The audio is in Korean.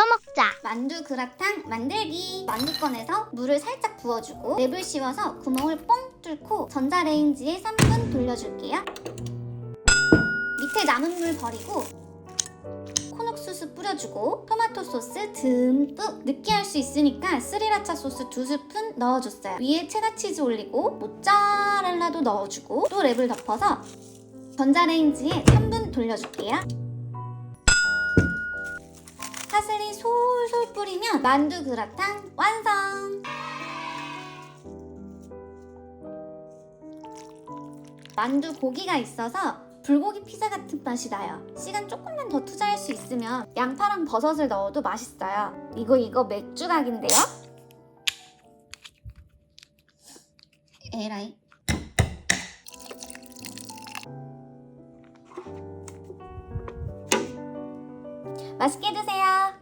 이거 먹자. 만두 그라탕 만들기. 만두 꺼내서 물을 살짝 부어주고 랩을 씌워서 구멍을 뻥 뚫고 전자레인지에 3분 돌려줄게요. 밑에 남은 물 버리고 코녹수수 뿌려주고 토마토 소스 듬뿍. 느끼할 수 있으니까 스리라차 소스 두 스푼 넣어줬어요. 위에 체다 치즈 올리고 모짜렐라도 넣어주고 또 랩을 덮어서 전자레인지에 3분 돌려줄게요 파슬리 솔솔 뿌리면 만두 그라탕 완성! 만두 고기가 있어서 불고기 피자 같은 맛이 나요. 시간 조금만 더 투자할 수 있으면 양파랑 버섯을 넣어도 맛있어요. 이거 이거 맥주 각인데요? 에라이. 맛있게 드세요.